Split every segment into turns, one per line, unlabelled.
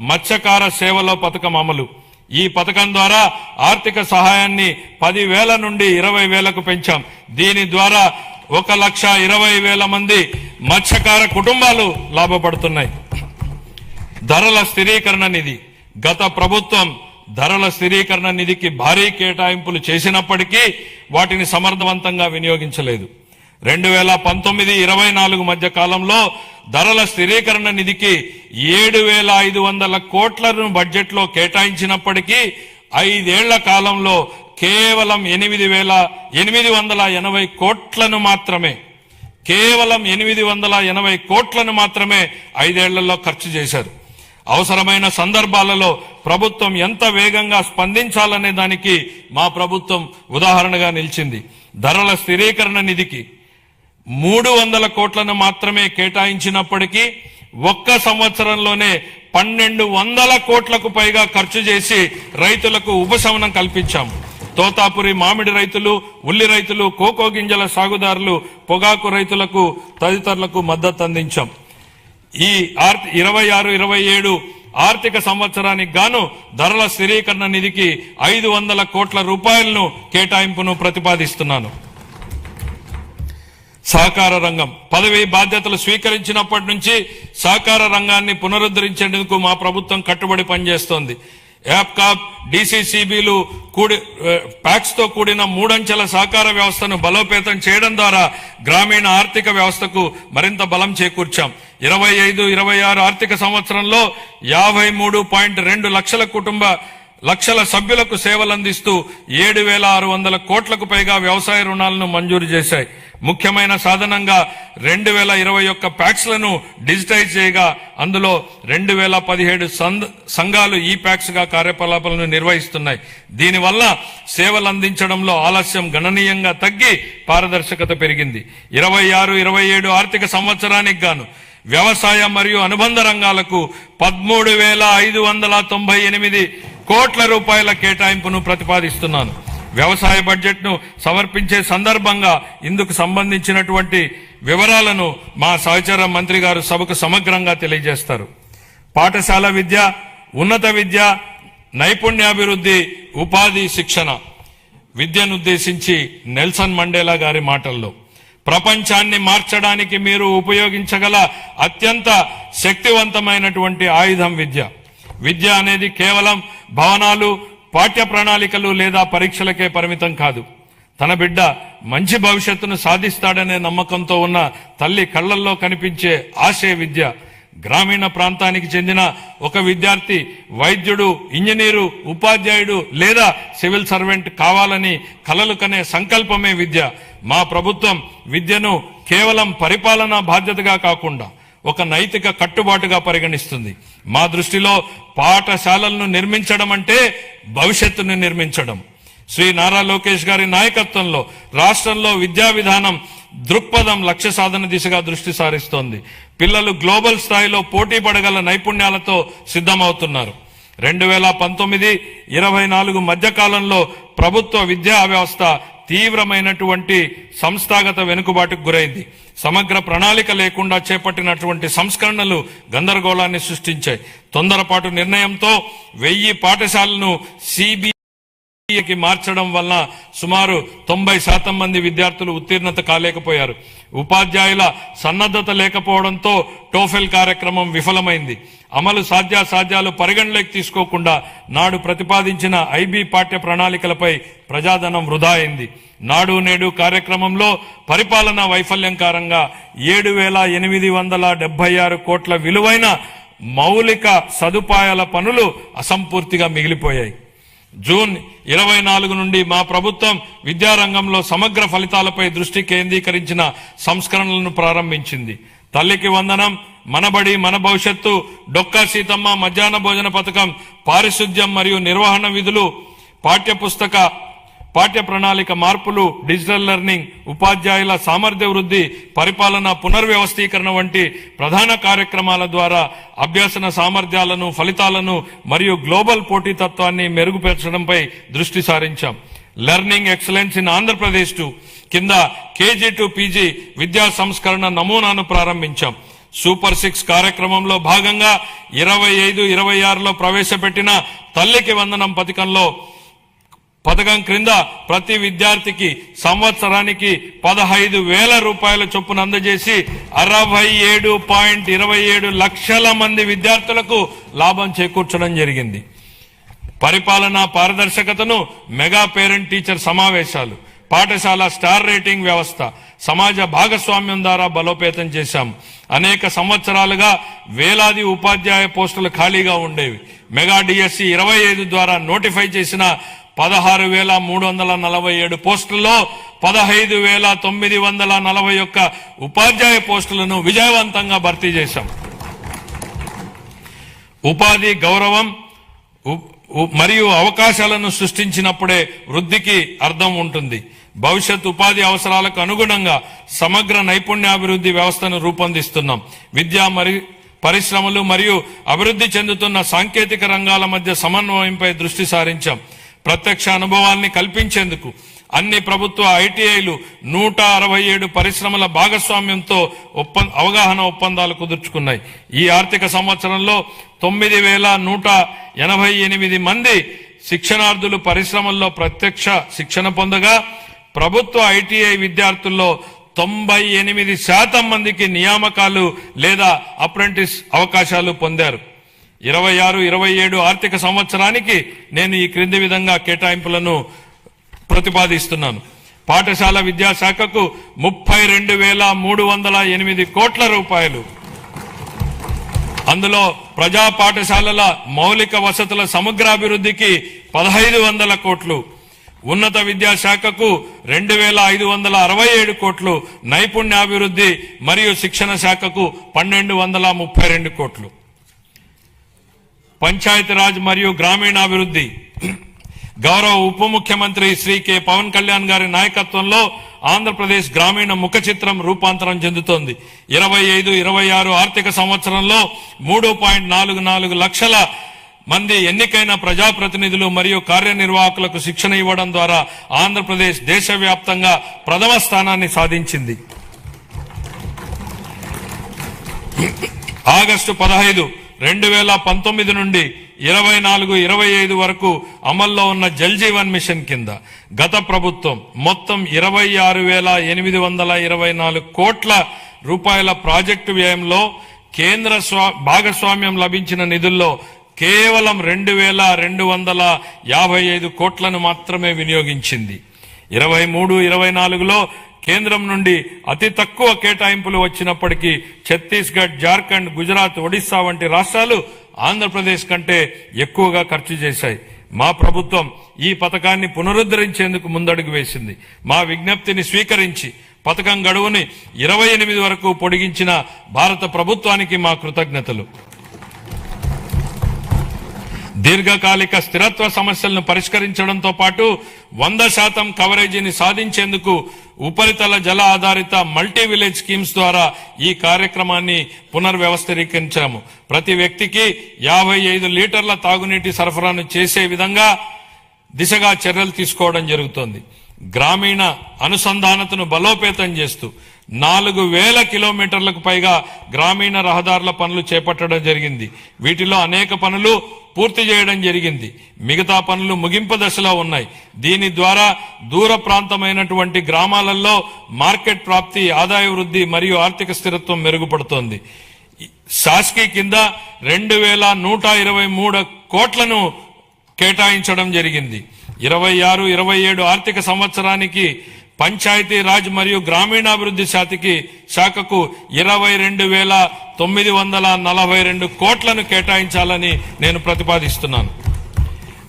మత్స్యకార సేవలో పథకం అమలు. ఈ పథకం ద్వారా ఆర్థిక సహాయాన్ని పదివేల నుండి ఇరవై వేలకు పెంచాం. దీని ద్వారా ఒక లక్ష ఇరవై వేల మంది మత్స్యకార కుటుంబాలు లాభపడుతున్నాయి. ధరల స్థిరీకరణ నిధి. గత ప్రభుత్వం ధరల స్థిరీకరణ నిధికి భారీ కేటాయింపులు చేసినప్పటికీ వాటిని సమర్థవంతంగా వినియోగించలేదు. రెండు వేల పంతొమ్మిది ఇరవై నాలుగు మధ్య కాలంలో ధరల స్థిరీకరణ నిధికి ఏడు వేల ఐదు వందల కోట్లను బడ్జెట్లో కేటాయించినప్పటికీ ఐదేళ్ళ కాలంలో కేవలం ఎనిమిది వేల ఎనిమిది వందల ఎనభై కోట్లను మాత్రమే కేవలం ఎనిమిది వందల ఎనభై కోట్లను మాత్రమే ఐదేళ్ళలో ఖర్చు చేశారు. అవసరమైన సందర్భాలలో ప్రభుత్వం ఎంత వేగంగా స్పందించాలనే దానికి మా ప్రభుత్వం ఉదాహరణగా నిలిచింది. ధరల స్థిరీకరణ నిధికి మూడు వందల కోట్లను మాత్రమే కేటాయించినప్పటికీ ఒక్క సంవత్సరంలోనే పన్నెండు వందల కోట్లకు పైగా ఖర్చు చేసి రైతులకు ఉపశమనం కల్పించాం తోతాపురి మామిడి రైతులు ఉల్లి రైతులు కోకో గింజల సాగుదారులు పొగాకు రైతులకు తదితరులకు మద్దతు అందించాం. ఈ ఇరవై ఆరు ఇరవై ఏడు ఆర్థిక సంవత్సరానికి గాను ధరల స్థిరీకరణ నిధికి ఐదు వందల కోట్ల రూపాయలను కేటాయింపును ప్రతిపాదిస్తున్నాను. సహకార రంగం. పదవి బాధ్యతలు స్వీకరించినప్పటి నుంచి సహకార రంగాన్ని పునరుద్ధరించేందుకు మా ప్రభుత్వం కట్టుబడి పనిచేస్తోంది. యాప్కాప్ డిసిసిబిలు కూడి ప్యాక్స్తో కూడిన మూడంచెల సహకార వ్యవస్థను బలోపేతం చేయడం ద్వారా గ్రామీణ ఆర్థిక వ్యవస్థకు మరింత బలం చేకూర్చాం. ఇరవై ఐదు ఇరవై ఆరు ఆర్థిక సంవత్సరంలో యాభై మూడు పాయింట్ రెండు లక్షల కుటుంబ లక్షల సభ్యులకు సేవలందిస్తూ ఏడు వేల ఆరు వందల కోట్లకు పైగా వ్యవసాయ రుణాలను మంజూరు చేశాయి. ముఖ్యమైన సాధనంగా రెండు వేల ఇరవై ఒక్క ప్యాక్స్లను డిజిటైజ్ చేయగా అందులో రెండు వేల పదిహేడు సంఘాలు ఈ ప్యాక్స్గా కార్యకలాపాలను నిర్వహిస్తున్నాయి. దీనివల్ల సేవలు అందించడంలో ఆలస్యం గణనీయంగా తగ్గి పారదర్శకత పెరిగింది. ఇరవై ఆరు ఇరవై ఏడు ఆర్థిక సంవత్సరానికి గాను వ్యవసాయ మరియు అనుబంధ రంగాలకు పదమూడు వేల ఐదు వందల తొంభై ఎనిమిది కోట్ల రూపాయల కేటాయింపును ప్రతిపాదిస్తున్నాను. వ్యవసాయ బడ్జెట్ను సమర్పించే సందర్భంగా ఇందుకు సంబంధించినటువంటి వివరాలను మా సహచర మంత్రి గారు సభకు సమగ్రంగా తెలియజేస్తారు. పాఠశాల విద్య ఉన్నత విద్య నైపుణ్యాభివృద్ధి ఉపాధి శిక్షణ విద్యనుద్దేశించి నెల్సన్ మండేలా గారి మాటల్లో. ప్రపంచాన్ని మార్చడానికి మీరు ఉపయోగించగల అత్యంత శక్తివంతమైనటువంటి ఆయుధం విద్య. విద్య అనేది కేవలం భవనాలు పాఠ్య ప్రణాళికలు లేదా పరీక్షలకే పరిమితం కాదు. తన బిడ్డ మంచి భవిష్యత్తును సాధిస్తాడనే నమ్మకంతో ఉన్న తల్లి కళ్ళల్లో కనిపించే ఆశయ విద్య గ్రామీణ ప్రాంతానికి చెందిన ఒక విద్యార్థి వైద్యుడు ఇంజనీరు ఉపాధ్యాయుడు లేదా సివిల్ సర్వెంట్ కావాలని కలలు కనే సంకల్పమే విద్య. మా ప్రభుత్వం విద్యను కేవలం పరిపాలనా బాధ్యతగా కాకుండా ఒక నైతిక కట్టుబాటుగా పరిగణిస్తుంది. మా దృష్టిలో పాఠశాలలను నిర్మించడం అంటే భవిష్యత్తును నిర్మించడం. శ్రీ నారా లోకేష్ గారి నాయకత్వంలో రాష్ట్రంలో విద్యా విధానం దృక్పథం లక్ష్య సాధన దిశగా దృష్టి సారిస్తోంది. పిల్లలు గ్లోబల్ స్థాయిలో పోటీ పడగల నైపుణ్యాలతో సిద్ధమవుతున్నారు. రెండు వేల పంతొమ్మిది ఇరవై నాలుగు మధ్యకాలంలో ప్రభుత్వ విద్యా వ్యవస్థ తీవ్రమైనటువంటి సంస్థాగత వెనుకబాటుకు గురైంది. సమగ్ర ప్రణాళిక లేకుండా చేపట్టినటువంటి సంస్కరణలు గందరగోళాన్ని సృష్టించాయి. తొందరపాటు నిర్ణయంతో వెయ్యి పాఠశాలను సిబి కి మార్చడం వలన సుమారు తొంభై శాతం మంది విద్యార్థులు ఉత్తీర్ణత కాలేకపోయారు. ఉపాధ్యాయుల సన్నద్ధత లేకపోవడంతో టోఫెల్ కార్యక్రమం విఫలమైంది. అమలు సాధ్యాసాధ్యాలు పరిగణలోకి తీసుకోకుండా నాడు ప్రతిపాదించిన ఐబీ పాఠ్య ప్రణాళికలపై ప్రజాధనం వృధా అయింది. నాడు నేడు కార్యక్రమంలో పరిపాలనా వైఫల్యం కారంగా ఏడు వేల ఎనిమిది వందల డెబ్బై ఆరు కోట్ల విలువైన మౌలిక సదుపాయాల పనులు అసంపూర్తిగా మిగిలిపోయాయి. జూన్ ఇరవై నాలుగు నుండి మా ప్రభుత్వం విద్యారంగంలో సమగ్ర ఫలితాలపై దృష్టి కేంద్రీకరించిన సంస్కరణలను ప్రారంభించింది. తల్లికి వందనం మనబడి మన భవిష్యత్తు డొక్కా సీతమ్మ మధ్యాహ్న భోజన పథకం పారిశుద్ధ్యం మరియు నిర్వహణ విధులు పాఠ్య పుస్తక పాఠ్య ప్రణాళిక మార్పులు డిజిటల్ లెర్నింగ్ ఉపాధ్యాయుల సామర్థ్య వృద్ధి పరిపాలన పునర్వ్యవస్థీకరణ వంటి ప్రధాన కార్యక్రమాల ద్వారా అభ్యసన సామర్థ్యాలను ఫలితాలను మరియు గ్లోబల్ పోటీతత్వాన్ని మెరుగుపరచడంపై దృష్టి సారించాం. Learning excellence in Andhra Pradesh two కింద కేజీ టు పీజీ విద్యా సంస్కరణ నమూనాను ప్రారంభించాం. సూపర్ సిక్స్ కార్యక్రమంలో భాగంగా ఇరవై ఐదు ఇరవై ఆరులో ప్రవేశపెట్టిన తల్లికి వందనం పథకంలో పథకం క్రింద ప్రతి విద్యార్థికి సంవత్సరానికి పదహైదు వేల రూపాయల చొప్పున అందజేసి అరవై ఏడు పాయింట్ ఇరవై ఏడు లక్షల మంది విద్యార్థులకు లాభం చేకూర్చడం జరిగింది. పరిపాలనా పారదర్శకతను మెగా పేరెంట్ టీచర్ సమావేశాలు పాఠశాల స్టార్ రేటింగ్ వ్యవస్థ సమాజ భాగస్వామ్యం ద్వారా బలోపేతం చేశాం. అనేక సంవత్సరాలుగా వేలాది ఉపాధ్యాయ పోస్టులు ఖాళీగా ఉండేవి. మెగా డిఎస్సి ఇరవై ఐదు ద్వారా నోటిఫై చేసిన పదహారు వేల మూడు వందల నలభై ఏడు పోస్టుల్లో పదహైదు వేల తొమ్మిది వందల నలభై ఒక్క ఉపాధ్యాయ పోస్టులను విజయవంతంగా భర్తీ చేశాం. ఉపాధి గౌరవం మరియు అవకాశాలను సృష్టించినప్పుడే వృద్ధికి అర్థం ఉంటుంది. భవిష్యత్ ఉపాధి అవసరాలకు అనుగుణంగా సమగ్ర నైపుణ్యాభివృద్ధి వ్యవస్థను రూపొందిస్తున్నాం. విద్య మరి పరిశ్రమలు మరియు అభివృద్ధి చెందుతున్న సాంకేతిక రంగాల మధ్య సమన్వయంపై దృష్టి సారించాం. ప్రత్యక్ష అనుభవాల్ని కల్పించేందుకు అన్ని ప్రభుత్వ ఐటీఐలు నూట అరవై ఏడు పరిశ్రమల భాగస్వామ్యంతో ఒప్పం- అవగాహన ఒప్పందాలు కుదుర్చుకున్నాయి. ఈ ఆర్థిక సంవత్సరంలో తొమ్మిది వేల నూట ఎనభై ఎనిమిది మంది శిక్షణార్థులు పరిశ్రమల్లో ప్రత్యక్ష శిక్షణ పొందగా ప్రభుత్వ ఐటీఐ విద్యార్థుల్లో తొంభై ఎనిమిది శాతం మందికి నియామకాలు లేదా అప్రెంటిస్ అవకాశాలు పొందారు. ఇరవై ఆరు ఇరవై ఏడు ఆర్థిక సంవత్సరానికి నేను ఈ క్రింది విధంగా కేటాయింపులను ప్రతిపాదిస్తున్నాను. పాఠశాల విద్యాశాఖకు ముప్పై రెండు వేల మూడు వందల ఎనిమిది కోట్ల రూపాయలు. అందులో ప్రజా పాఠశాలల మౌలిక వసతుల సమగ్రాభివృద్ధికి పదహైదు వందల కోట్లు. ఉన్నత విద్యాశాఖకు రెండు వేల ఐదు వందల అరవై ఏడు కోట్లు. నైపుణ్యాభివృద్ధి మరియు శిక్షణ శాఖకు పన్నెండు వందల ముప్పై రెండు కోట్లు. పంచాయతీరాజ్ మరియు గ్రామీణాభివృద్ధి. గౌరవ ఉప ముఖ్యమంత్రి శ్రీ కె. పవన్ కళ్యాణ్ గారి నాయకత్వంలో ఆంధ్రప్రదేశ్ గ్రామీణ ముఖ చిత్రం రూపాంతరం చెందుతోంది. ఇరవై ఐదు ఇరవై ఆరు ఆర్థిక సంవత్సరంలో మూడు పాయింట్ నాలుగు నాలుగు లక్షల మంది ఎన్నికైన ప్రజాప్రతినిధులు మరియు కార్యనిర్వాహకులకు శిక్షణ ఇవ్వడం ద్వారా ఆంధ్రప్రదేశ్ దేశవ్యాప్తంగా ప్రథమ స్థానాన్ని సాధించింది. ఆగస్టు పదహైదు రెండు వేల పంతొమ్మిది నుండి ఇరవై నాలుగు ఇరవై ఐదు వరకు అమల్లో ఉన్న జల్ జీవన్ మిషన్ కింద గత ప్రభుత్వం మొత్తం ఇరవై ఆరు వేల ఎనిమిది వందల ఇరవై నాలుగు కోట్ల రూపాయల ప్రాజెక్టు వ్యయంలో కేంద్ర స్వా- భాగస్వామ్యం లభించిన నిధుల్లో కేవలం రెండు వేల రెండు వందల యాభై ఐదు కోట్లను మాత్రమే వినియోగించింది. ఇరవై మూడు ఇరవై నాలుగులో కేంద్రం నుండి అతి తక్కువ కేటాయింపులు వచ్చినప్పటికీ ఛత్తీస్గఢ్ జార్ఖండ్ గుజరాత్ ఒడిస్సా వంటి రాష్ట్రాలు ఆంధ్రప్రదేశ్ కంటే ఎక్కువగా ఖర్చు చేశాయి. మా ప్రభుత్వం ఈ పథకాన్ని పునరుద్ధరించేందుకు ముందడుగు వేసింది. మా విజ్ఞప్తిని స్వీకరించి పథకం గడువుని ఇరవై ఎనిమిది వరకు పొడిగించిన భారత ప్రభుత్వానికి మా కృతజ్ఞతలు. దీర్ఘకాలిక స్థిరత్వ సమస్యలను పరిష్కరించడంతో పాటు వంద శాతం కవరేజీని సాధించేందుకు ఉపరితల జల ఆధారిత మల్టీ విలేజ్ స్కీమ్స్ ద్వారా ఈ కార్యక్రమాన్ని పునర్వ్యవస్థీకరించాము. ప్రతి వ్యక్తికి యాభై ఐదు లీటర్ల తాగునీటి సరఫరాను చేసే విధంగా దిశగా చర్యలు తీసుకోవడం జరుగుతోంది. గ్రామీణ అనుసంధానతను బలోపేతం చేస్తూ నాలుగు వేల కిలోమీటర్లకు పైగా గ్రామీణ రహదారుల పనులు చేపట్టడం జరిగింది. వీటిలో అనేక పనులు పూర్తి చేయడం జరిగింది. మిగతా పనులు ముగింపు దశలో ఉన్నాయి. దీని ద్వారా దూర ప్రాంతమైనటువంటి గ్రామాలలో మార్కెట్ ప్రాప్తి ఆదాయ వృద్ధి మరియు ఆర్థిక స్థిరత్వం మెరుగుపడుతోంది. శాస్కీ కింద రెండు వేల నూట ఇరవై మూడు కోట్లను కేటాయించడం జరిగింది. ఇరవై ఆరు ఇరవై ఏడు ఆర్థిక సంవత్సరానికి పంచాయతీ రాజ్ మరియు గ్రామీణాభివృద్ధి శాఖకి శాఖకు ఇరవై రెండు వేల తొమ్మిది వందల నలభై రెండు కోట్లను కేటాయించాలని నేను ప్రతిపాదిస్తున్నాను.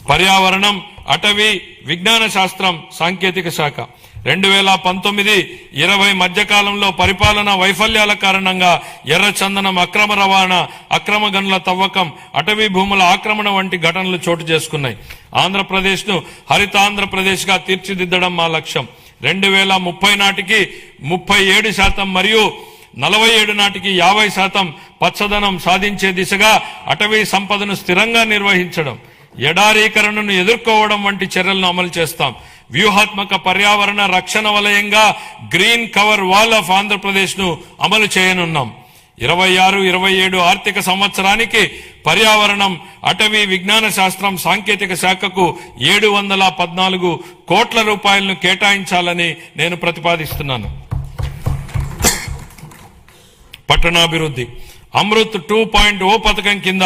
పర్యావరణం అటవీ విజ్ఞాన శాస్త్రం సాంకేతిక శాఖ. రెండు వేల పంతొమ్మిది ఇరవై మధ్యకాలంలో పరిపాలన వైఫల్యాల కారణంగా ఎర్రచందనం అక్రమ రవాణా అక్రమ గనుల తవ్వకం అటవీ భూముల ఆక్రమణ వంటి ఘటనలు చోటు చేసుకున్నాయి. ఆంధ్రప్రదేశ్ను హరితాంధ్రప్రదేశ్గా తీర్చిదిద్దడం మా లక్ష్యం. రెండు వేల ముప్పై నాటికి ముప్పై ఏడు శాతం మరియు నలభై ఏడు నాటికి యాభై శాతం పచ్చదనం సాధించే దిశగా అటవీ సంపదను స్థిరంగా నిర్వహించడం ఎడారీకరణను ఎదుర్కోవడం వంటి చర్యలను అమలు చేస్తాం. వ్యూహాత్మక పర్యావరణ రక్షణ వలయంగా గ్రీన్ కవర్ వాల్ ఆఫ్ ఆంధ్రప్రదేశ్ను అమలు చేయనున్నాం. ఇరవై ఆరు ఇరవై ఏడు ఆర్థిక సంవత్సరానికి పర్యావరణం అటవీ విజ్ఞాన శాస్త్రం సాంకేతిక శాఖకు ఏడు వందల పద్నాలుగు కోట్ల రూపాయలను కేటాయించాలని నేను ప్రతిపాదిస్తున్నాను. పట్టణాభివృద్ధి. అమృత్ టూ పాయింట్ ఓ పథకం కింద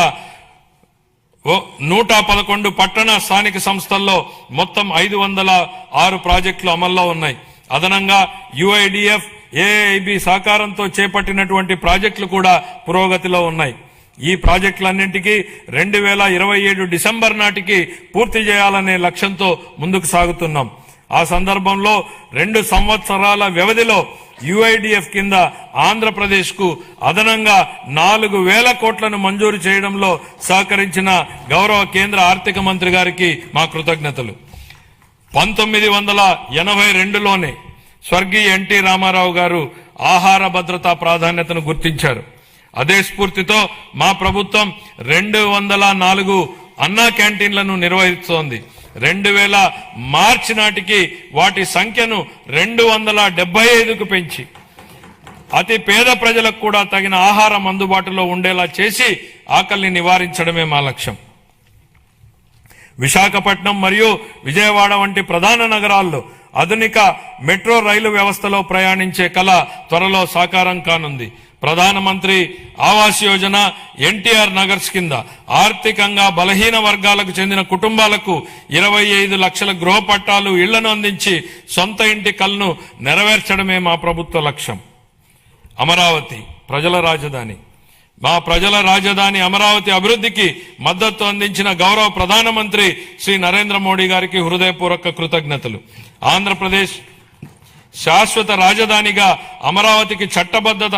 ఓ నూట పదకొండు పట్టణ స్థానిక సంస్థల్లో మొత్తం ఐదు వందల ఆరు ప్రాజెక్టులు అమల్లో ఉన్నాయి. అదనంగా యుఐడిఎఫ్ ఏఐబి సహకారంతో చేపట్టినటువంటి ప్రాజెక్టులు కూడా పురోగతిలో ఉన్నాయి. ఈ ప్రాజెక్టులన్నింటికీ రెండు వేల ఇరవై ఏడు డిసెంబర్ నాటికి పూర్తి చేయాలనే లక్ష్యంతో ముందుకు సాగుతున్నాం. ఆ సందర్భంలో రెండు సంవత్సరాల వ్యవధిలో యుఐడిఎఫ్ కింద ఆంధ్రప్రదేశ్కు అదనంగా నాలుగు వేల కోట్లను మంజూరు చేయడంలో సహకరించిన గౌరవ కేంద్ర ఆర్థిక మంత్రి గారికి మా కృతజ్ఞతలు. పంతొమ్మిది వందల ఎనభై రెండులోనే స్వర్గీయ ఎన్టీ రామారావు గారు ఆహార భద్రతా ప్రాధాన్యతను గుర్తించారు. అదే స్ఫూర్తితో మా ప్రభుత్వం రెండు వందల నాలుగు అన్నా క్యాంటీన్లను నిర్వహిస్తోంది. రెండు వేల మార్చి నాటికి వాటి సంఖ్యను రెండు వందల డెబ్బై ఐదుకు పెంచి అతి పేద ప్రజలకు కూడా తగిన ఆహారం అందుబాటులో ఉండేలా చేసి ఆకలిని నివారించడమే మా లక్ష్యం. విశాఖపట్నం మరియు విజయవాడ వంటి ప్రధాన నగరాల్లో ఆధునిక మెట్రో రైలు వ్యవస్థలో ప్రయాణించే కళ త్వరలో సాకారం కానుంది. ప్రధానమంత్రి ఆవాస్ యోజన ఎన్టీఆర్ నగర్స్ కింద ఆర్థికంగా బలహీన వర్గాలకు చెందిన కుటుంబాలకు ఇరవై ఐదు లక్షల గృహ పట్టాలు ఇళ్ళను అందించి సొంత ఇంటి కలను నెరవేర్చడమే మా ప్రభుత్వ లక్ష్యం. అమరావతి ప్రజల రాజధాని. మా ప్రజల రాజధాని అమరావతి అభివృద్ధికి మద్దతు అందించిన గౌరవ ప్రధానమంత్రి శ్రీ నరేంద్ర మోడీ గారికి హృదయపూర్వక కృతజ్ఞతలు. ఆంధ్రప్రదేశ్ శాశ్వత రాజధానిగా అమరావతికి చట్టబద్ధత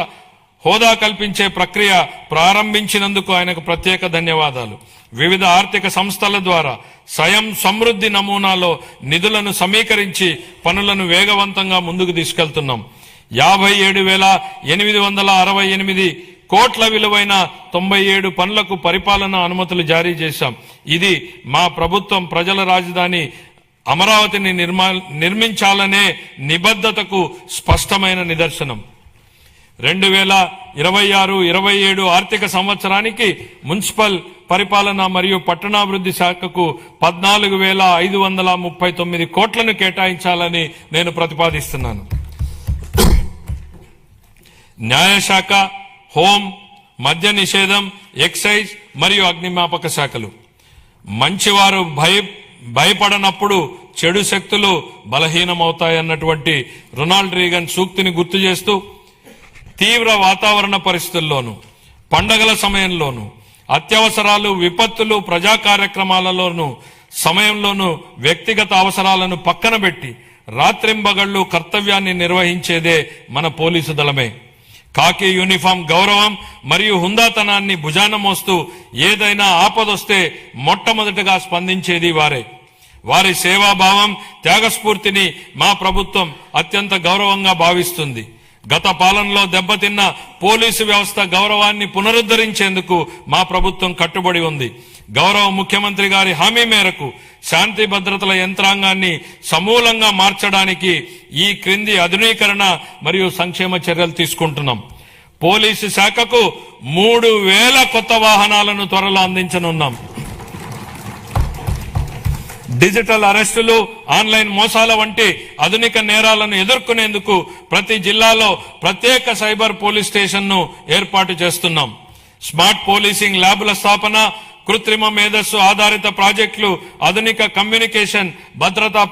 హోదా కల్పించే ప్రక్రియ ప్రారంభించినందుకు ఆయనకు ప్రత్యేక ధన్యవాదాలు. వివిధ ఆర్థిక సంస్థల ద్వారా స్వయం సమృద్ధి నమూనాలో నిధులను సమీకరించి పనులను వేగవంతంగా ముందుకు తీసుకెళ్తున్నాం. యాభై ఏడు వేల ఎనిమిది వందల అరవై ఎనిమిది కోట్ల విలువైన తొంభై ఏడు పనులకు పరిపాలన అనుమతులు జారీ చేశాం. ఇది మా ప్రభుత్వం ప్రజల రాజధాని అమరావతిని నిర్మా నిర్మించాలనే నిబద్ధతకు స్పష్టమైన నిదర్శనం. రెండు వేల ఇరవై ఆరు ఇరవై ఏడు ఆర్థిక సంవత్సరానికి మున్సిపల్ పరిపాలన మరియు పట్టణాభివృద్ధి శాఖకు పద్నాలుగు వేల ఐదు వందల ముప్పై తొమ్మిది కోట్లను కేటాయించాలని నేను ప్రతిపాదిస్తున్నాను. న్యాయశాఖ హోం మద్య నిషేధం ఎక్సైజ్ మరియు అగ్నిమాపక శాఖలు. మంచివారు భయ భయపడనప్పుడు చెడు శక్తులు బలహీనమవుతాయన్నటువంటి రొనాల్డ్ రీగన్ సూక్తిని గుర్తు చేస్తూ తీవ్ర వాతావరణ పరిస్థితుల్లోనూ పండగల సమయంలోనూ అత్యవసరాలు విపత్తులు ప్రజా కార్యక్రమాలలోనూ సమయంలోనూ వ్యక్తిగత అవసరాలను పక్కన పెట్టి రాత్రింబగళ్ళు కర్తవ్యాన్ని నిర్వహించేదే మన పోలీసు దళమే. కాకి యూనిఫామ్ గౌరవం మరియు హుందాతనాన్ని భుజాన మోస్తూ ఏదైనా ఆపదొస్తే మొట్టమొదటగా స్పందించేది వారే. వారి సేవాభావం త్యాగస్ఫూర్తిని మా ప్రభుత్వం అత్యంత గౌరవంగా భావిస్తుంది. గత పాలనలో దెబ్బతిన్న పోలీసు వ్యవస్థ గౌరవాన్ని పునరుద్ధరించేందుకు మా ప్రభుత్వం కట్టుబడి ఉంది. గౌరవ ముఖ్యమంత్రి గారి హామీ మేరకు శాంతి భద్రతల యంత్రాంగాన్ని సమూలంగా మార్చడానికి ఈ క్రింది ఆధునీకరణ మరియు సంక్షేమ చర్యలు తీసుకుంటున్నాం. పోలీసు శాఖకు మూడు వేల కొత్త వాహనాలను త్వరలో అందించనున్నాం. డిజిటల్ అరెస్టులు ఆన్లైన్ మోసాల వంటి ఆధునిక నేరాలను ఎదుర్కొనేందుకు ప్రతి జిల్లాలో ప్రత్యేక సైబర్ పోలీస్ స్టేషన్ను ఏర్పాటు చేస్తున్నాం. స్మార్ట్ పోలీసింగ్ ల్యాబ్ల స్థాపన కృత్రిమ మేధస్సు ఆధారిత ప్రాజెక్టులు ఆధునిక కమ్యూనికేషన్ భద్రతా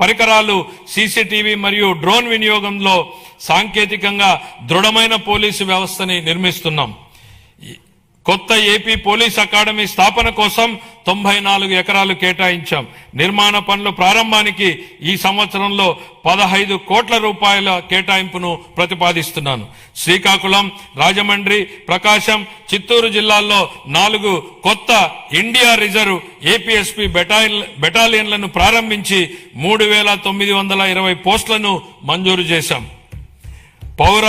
పరికరాలు సీసీటీవీ మరియు డ్రోన్ వినియోగంలో సాంకేతికంగా దృఢమైన పోలీసు వ్యవస్థని నిర్మిస్తున్నాం. కొత్త ఏపీ పోలీస్ అకాడమీ స్థాపన కోసం తొంభై నాలుగు ఎకరాలు కేటాయించాం. నిర్మాణ పనుల ప్రారంభానికి ఈ సంవత్సరంలో పదహైదు కోట్ల రూపాయల కేటాయింపును ప్రతిపాదిస్తున్నాను. శ్రీకాకుళం రాజమండ్రి ప్రకాశం చిత్తూరు జిల్లాల్లో నాలుగు కొత్త ఇండియా రిజర్వ్ ఏపీఎస్పీ బెటాలియన్లను ప్రారంభించి మూడు వేల తొమ్మిది వందల ఇరవై పోస్టులను మంజూరు చేశాం. పౌర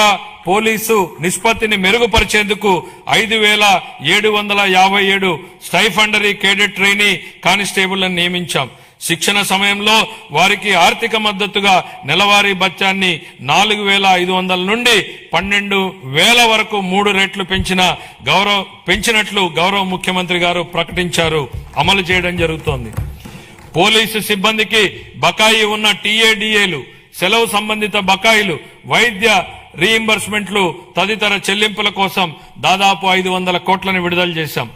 పోలీసు నిష్పత్తిని మెరుగుపరిచేందుకు ఐదు వేల ఏడు వందల యాభై ఏడు స్టైఫండరీ కేడెట్ ట్రైనీ కానిస్టేబుల్ని నియమించాం. శిక్షణ సమయంలో వారికి ఆర్థిక మద్దతుగా నెలవారీ బత్యాన్ని నాలుగు వేల ఐదు వందల నుండి పన్నెండు వేల వరకు మూడు రెట్లు పెంచిన గౌరవ పెంచినట్లు గౌరవ ముఖ్యమంత్రి గారు ప్రకటించారు. అమలు చేయడం జరుగుతోంది. పోలీసు సిబ్బందికి బకాయి ఉన్న టీఏడిఏలు సెలవు సంబంధిత బకాయిలు వైద్య రీఇంబర్స్మెంట్లు తదితర చెల్లింపుల కోసం దాదాపు ఐదు వందల కోట్లను విడుదల చేశాం.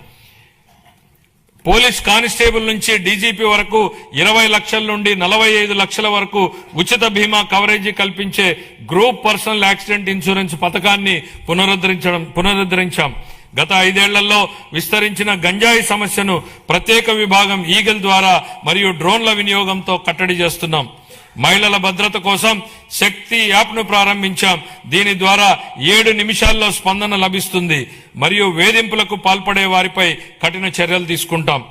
పోలీస్ కానిస్టేబుల్ నుంచి డీజీపీ వరకు ఇరవై లక్షల నుండి నలభై ఐదు లక్షల వరకు ఉచిత బీమా కవరేజీ కల్పించే గ్రూప్ పర్సనల్ యాక్సిడెంట్ ఇన్సూరెన్స్ పథకాన్ని పునరుద్ధరించడం పునరుద్ధరించాం. గత ఐదేళ్ళలో విస్తరించిన గంజాయి సమస్యను ప్రత్యేక విభాగం ఈగల్ ద్వారా మరియు డ్రోన్ల వినియోగంతో కట్టడి చేస్తున్నాం. మహిళల భద్రత కోసం శక్తి యాప్ను ప్రారంభించాం. దీని ద్వారా ఏడు నిమిషాల్లో స్పందన లభిస్తుంది. మరియు వేధింపులకు పాల్పడే వారిపై కఠిన చర్యలు తీసుకుంటాం.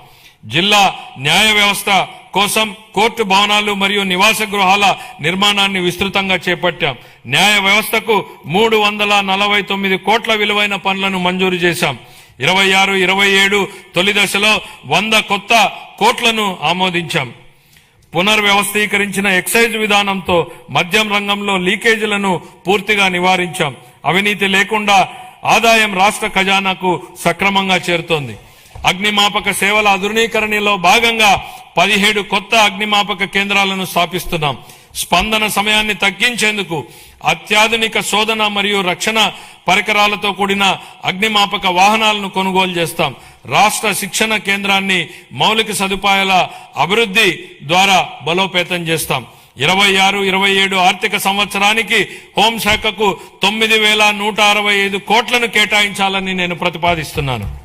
జిల్లా న్యాయ వ్యవస్థ కోసం కోర్టు భవనాలు మరియు నివాస గృహాల నిర్మాణాన్ని విస్తృతంగా చేపట్టాం. న్యాయ వ్యవస్థకు మూడు వందల నలభై తొమ్మిది కోట్ల విలువైన పనులను మంజూరు చేశాం. ఇరవై ఆరు ఇరవై ఏడు తొలి దశలో వంద కొత్త కోట్లను ఆమోదించాం. పునర్వ్యవస్థీకరించిన ఎక్సైజ్ విధానంతో మద్యం రంగంలో లీకేజీలను పూర్తిగా నివారించాం. అవినీతి లేకుండా ఆదాయం రాష్ట్ర ఖజానాకు సక్రమంగా చేరుతోంది. అగ్నిమాపక సేవల ఆధునీకరణలో భాగంగా పదిహేడు కొత్త అగ్నిమాపక కేంద్రాలను స్థాపిస్తున్నాం. స్పందన సమయాన్ని తగ్గించేందుకు అత్యాధునిక శోధన మరియు రక్షణ పరికరాలతో కూడిన అగ్నిమాపక వాహనాలను కొనుగోలు చేస్తాం. రాష్ట్ర శిక్షణ కేంద్రాన్ని మౌలిక సదుపాయాల అభివృద్ధి ద్వారా బలోపేతం చేస్తాం. ఇరవై ఆరు ఇరవై ఏడు ఆర్థిక సంవత్సరానికి హోంశాఖకు తొమ్మిది వేల నూట అరవై ఐదు కోట్లను కేటాయించాలని నేను ప్రతిపాదిస్తున్నాను.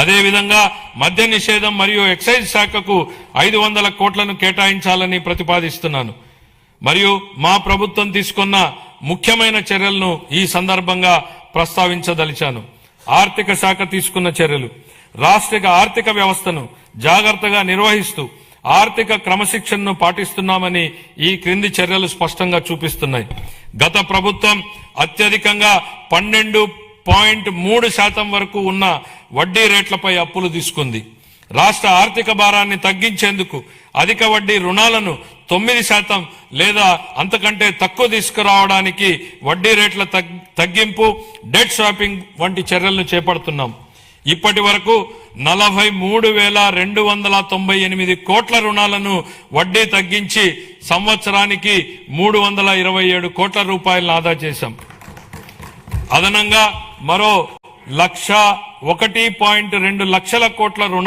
అదేవిధంగా మద్య నిషేధం మరియు ఎక్సైజ్ శాఖకు ఐదు వందల కోట్లను కేటాయించాలని ప్రతిపాదిస్తున్నాను. మరియు మా ప్రభుత్వం తీసుకున్న ముఖ్యమైన చర్యలను ఈ సందర్భంగా ప్రస్తావించదలిచాను. ఆర్థిక శాఖ తీసుకున్న చర్యలు రాష్ట్ర ఆర్థిక వ్యవస్థను జాగ్రత్తగా నిర్వహిస్తూ ఆర్థిక క్రమశిక్షణను పాటిస్తున్నామని ఈ క్రింది చర్యలు స్పష్టంగా చూపిస్తున్నాయి. గత ప్రభుత్వం అత్యధికంగా పన్నెండు పాయింట్ మూడు శాతం వరకు ఉన్న వడ్డీ రేట్లపై అప్పులు తీసుకుంది. రాష్ట్ర ఆర్థిక భారాన్ని తగ్గించేందుకు అధిక వడ్డీ రుణాలను తొమ్మిది శాతం లేదా అంతకంటే తక్కువ తీసుకురావడానికి వడ్డీ రేట్ల తగ్గింపు డెట్ షాపింగ్ వంటి చర్యలను చేపడుతున్నాం. ఇప్పటి వరకు నలభై మూడు వేల రెండు వందల తొంభై ఎనిమిది కోట్ల రుణాలను వడ్డీ తగ్గించి సంవత్సరానికి మూడు వందల ఇరవై ఏడు కోట్ల రూపాయలను ఆదా చేశాం. అదనంగా మరో లక్ష ఒకటి పాయింట్ రెండు లక్షల కోట్ల రుణ